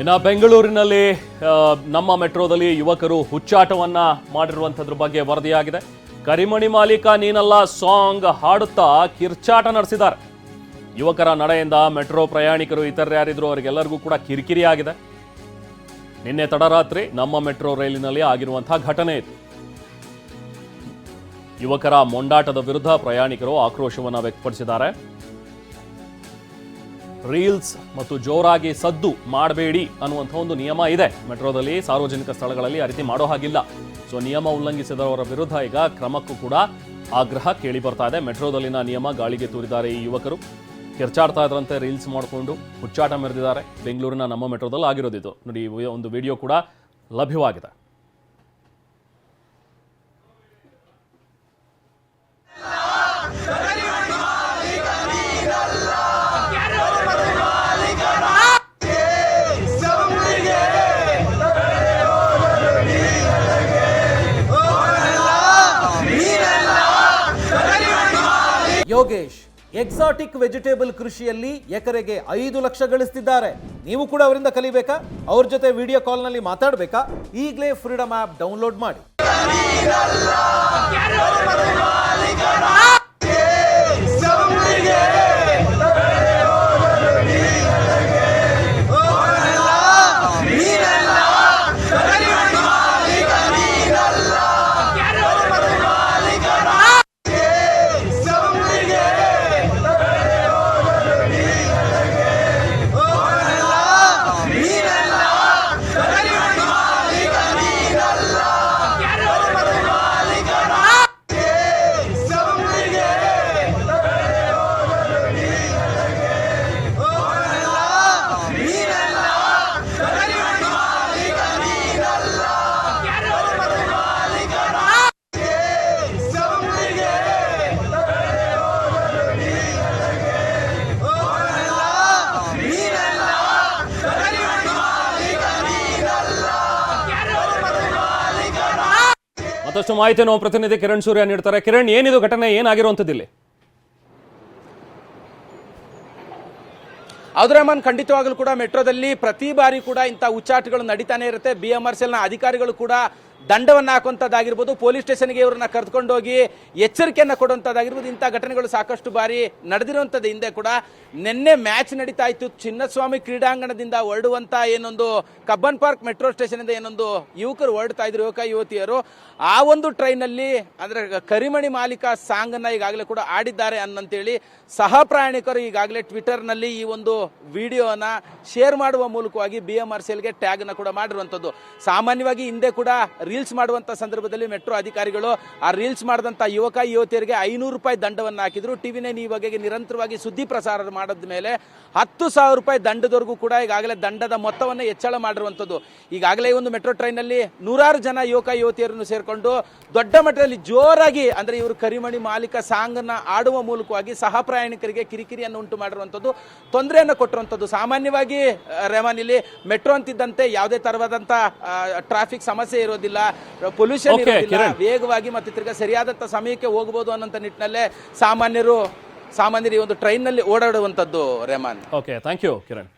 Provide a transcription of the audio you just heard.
ಇನ್ನು ಬೆಂಗಳೂರಿನಲ್ಲಿ ನಮ್ಮ ಮೆಟ್ರೋದಲ್ಲಿ ಯುವಕರು ಹುಚ್ಚಾಟವನ್ನ ಮಾಡಿರುವಂಥದ್ರ ಬಗ್ಗೆ ವರದಿಯಾಗಿದೆ. ಕರಿಮಣಿ ಮಾಲೀಕ ನೀನಲ್ಲ ಸಾಂಗ್ ಹಾಡುತ್ತಾ ಕಿರ್ಚಾಟ ನಡೆಸಿದ್ದಾರೆ. ಯುವಕರ ನಡೆಯಿಂದ ಮೆಟ್ರೋ ಪ್ರಯಾಣಿಕರು ಇತರರ್ಯಾರಿದ್ರು ಅವರಿಗೆಲ್ಲರಿಗೂ ಕೂಡ ಕಿರಿಕಿರಿ ಆಗಿದೆ ನಿನ್ನೆ ತಡರಾತ್ರಿ ನಮ್ಮ ಮೆಟ್ರೋ ರೈಲಿನಲ್ಲಿ ಆಗಿರುವಂತಹ ಘಟನೆ ಇದು. ಯುವಕರ ಮೊಂಡಾಟದ ವಿರುದ್ಧ ಪ್ರಯಾಣಿಕರು ಆಕ್ರೋಶವನ್ನು ವ್ಯಕ್ತಪಡಿಸಿದ್ದಾರೆ. ರೀಲ್ಸ್ ಮತ್ತು ಜೋರಾಗಿ ಸದ್ದು ಮಾಡಬೇಡಿ ಅನ್ನುವಂಥ ಒಂದು ನಿಯಮ ಇದೆ. ಮೆಟ್ರೋದಲ್ಲಿ ಸಾರ್ವಜನಿಕ ಸ್ಥಳಗಳಲ್ಲಿ ಆ ರೀತಿ ಮಾಡೋ ಹಾಗಿಲ್ಲ. ಸೊ, ನಿಯಮ ಉಲ್ಲಂಘಿಸಿದವರ ವಿರುದ್ಧ ಈಗ ಕ್ರಮಕ್ಕೂ ಕೂಡ ಆಗ್ರಹ ಕೇಳಿ ಬರ್ತಾ ಇದೆ. ಮೆಟ್ರೋದಲ್ಲಿನ ನಿಯಮ ಗಾಳಿಗೆ ತೂರಿದ್ದಾರೆ ಈ ಯುವಕರು. ಕಿರ್ಚಾಡ್ತಾ ಇದ್ರಂತೆ ರೀಲ್ಸ್ ಮಾಡಿಕೊಂಡು ಹುಚ್ಚಾಟ ಮೆರೆದಿದ್ದಾರೆ. ಬೆಂಗಳೂರಿನ ನಮ್ಮ ಮೆಟ್ರೋದಲ್ಲಿ ಆಗಿರೋದಿದು. ನೋಡಿ ಒಂದು ವಿಡಿಯೋ ಕೂಡ ಲಭ್ಯವಾಗಿದೆ. ಯೋಗೇಶ್, ಎಕ್ಸಾಟಿಕ್ ವೆಜಿಟೇಬಲ್ ಕೃಷಿಯಲ್ಲಿ ಎಕರೆಗೆ ಐದು ಲಕ್ಷ ಗಳಿಸ್ತಿದ್ದಾರೆ. ನೀವು ಕೂಡ ಅವರಿಂದ ಕಲಿಬೇಕಾ? ಅವ್ರ ಜೊತೆ ವಿಡಿಯೋ ಕಾಲ್ನಲ್ಲಿ ಮಾತಾಡಬೇಕಾ? ಈಗಲೇ ಫ್ರೀಡಮ್ ಆ್ಯಪ್ ಡೌನ್ಲೋಡ್ ಮಾಡಿ. ಮತ್ತಷ್ಟು ಮಾಹಿತಿ ನಾವು ಪ್ರತಿನಿಧಿ ಕಿರಣ್ ಸೂರ್ಯ ನೀಡ್ತಾರೆ. ಕಿರಣ್, ಏನಿದು ಘಟನೆ? ಏನಾಗಿರುವಂಥದ್ದು ಇಲ್ಲಿ ರೆಹಮಾನ್ ಖಂಡಿತವಾಗಲೂ ಕೂಡ ಮೆಟ್ರೋದಲ್ಲಿ ಪ್ರತಿ ಬಾರಿ ಕೂಡ ಇಂಥ ಉಚ್ಚಾಟಗಳು ನಡೀತಾನೆ ಇರುತ್ತೆ. ಬಿ ಎಂ ಆರ್ ಸಿ ಎಲ್ನ ಅಧಿಕಾರಿಗಳು ಕೂಡ ದಂಡವನ್ನು ಹಾಕುವಂಥದ್ದಾಗಿರ್ಬೋದು ಪೊಲೀಸ್ ಸ್ಟೇಷನ್ಗೆ ಕರೆದುಕೊಂಡು ಹೋಗಿ ಎಚ್ಚರಿಕೆಯನ್ನು ಕೊಡುವಂಥದ್ದಾಗಿರ್ಬೋದು ಇಂಥ ಘಟನೆಗಳು ಸಾಕಷ್ಟು ಬಾರಿ ನಡೆದಿರುವಂಥದ್ದು ಹಿಂದೆ ಕೂಡ. ನಿನ್ನೆ ಮ್ಯಾಚ್ ನಡೀತಾ ಇತ್ತು. ಚಿನ್ನಸ್ವಾಮಿ ಕ್ರೀಡಾಂಗಣದಿಂದ ಹೊರಡುವಂಥ ಏನೊಂದು ಕಬ್ಬನ್ ಪಾರ್ಕ್ ಮೆಟ್ರೋ ಸ್ಟೇಷನಿಂದ ಏನೊಂದು ಯುವಕರು ಹೊರಡ್ತಾ ಇದ್ರು, ಯುವಕ, ಯುವತಿಯರು. ಆ ಒಂದು ಟ್ರೈನಲ್ಲಿ ಅಂದರೆ ಕರಿಮಣಿ ಮಾಲೀಕ ಸಾಂಗನ್ನು ಈಗಾಗಲೇ ಕೂಡ ಆಡಿದ್ದಾರೆ ಅನ್ನಂತೇಳಿ ಸಹ ಪ್ರಯಾಣಿಕರು ಈಗಾಗಲೇ ಟ್ವಿಟರ್ನಲ್ಲಿ ಈ ಒಂದು ವಿಡಿಯೋನ ಶೇರ್ ಮಾಡುವ ಮೂಲಕವಾಗಿ ಬಿ ಎಂ ಆರ್ ಸಿ ಎಲ್ಗೆ ಟ್ಯಾಗ್ನ ಕೂಡ ಮಾಡಿರುವಂಥದ್ದು ಸಾಮಾನ್ಯವಾಗಿ ಹಿಂದೆ ಕೂಡ ರೀಲ್ಸ್ ಮಾಡುವಂಥ ಸಂದರ್ಭದಲ್ಲಿ ಮೆಟ್ರೋ ಅಧಿಕಾರಿಗಳು ಆ ರೀಲ್ಸ್ ಮಾಡಿದಂಥ ಯುವಕ, ಯುವತಿಯರಿಗೆ ಐನೂರು ರೂಪಾಯಿ ದಂಡವನ್ನು ಹಾಕಿದ್ರು. ಟಿವಿ ನೈನ್ ಈ ಬಗೆಗೆ ನಿರಂತರವಾಗಿ ಸುದ್ದಿ ಪ್ರಸಾರ ಮಾಡಿದ ಮೇಲೆ ಹತ್ತು ಸಾವಿರ ರೂಪಾಯಿ ದಂಡದವರೆಗೂ ಕೂಡ ಈಗಾಗಲೇ ದಂಡದ ಮೊತ್ತವನ್ನು ಹೆಚ್ಚಳ ಮಾಡಿರುವಂಥದ್ದು ಈಗಾಗಲೇ ಒಂದು ಮೆಟ್ರೋ ಟ್ರೈನಲ್ಲಿ ನೂರಾರು ಜನ ಯುವಕ, ಯುವತಿಯರನ್ನು ಸೇರಿಕೊಂಡು ದೊಡ್ಡ ಮಟ್ಟದಲ್ಲಿ ಜೋರಾಗಿ ಅಂದ್ರೆ ಇವರು ಕರಿಮಣಿ ಮಾಲೀಕ ಸಾಂಗ್ ಅನ್ನ ಆಡುವ ಮೂಲಕವಾಗಿ ಸಹ ಪ್ರಯಾಣಿಕರಿಗೆ ಕಿರಿಕಿರಿಯನ್ನು ಉಂಟು ಮಾಡಿರುವಂಥದ್ದು ತೊಂದರೆಯನ್ನು ಕೊಟ್ಟಿರುವಂಥದ್ದು ಸಾಮಾನ್ಯವಾಗಿ, ರೆಹಮಾನ್ ಮೆಟ್ರೋ ಅಂತಿದ್ದಂತೆ ಯಾವುದೇ ತರವಾದಂತ ಟ್ರಾಫಿಕ್ ಸಮಸ್ಯೆ ಇರೋದಿಲ್ಲ. ಪೊಲ್ಯೂಷನ್ ವೇಗವಾಗಿ ಮತ್ತೆ ತಿರ್ಗಾ ಸರಿಯಾದಂತ ಸಮಯಕ್ಕೆ ಹೋಗಬಹುದು ಅನ್ನೋಂಥ ನಿಟ್ಟಿನಲ್ಲೇ ಸಾಮಾನ್ಯರು ಸಾಮಾನ್ಯರು ಈ ಒಂದು ಟ್ರೈನ್ನಲ್ಲಿ ಓಡಾಡುವಂಥದ್ದು Rahman. Okay thank you Kiran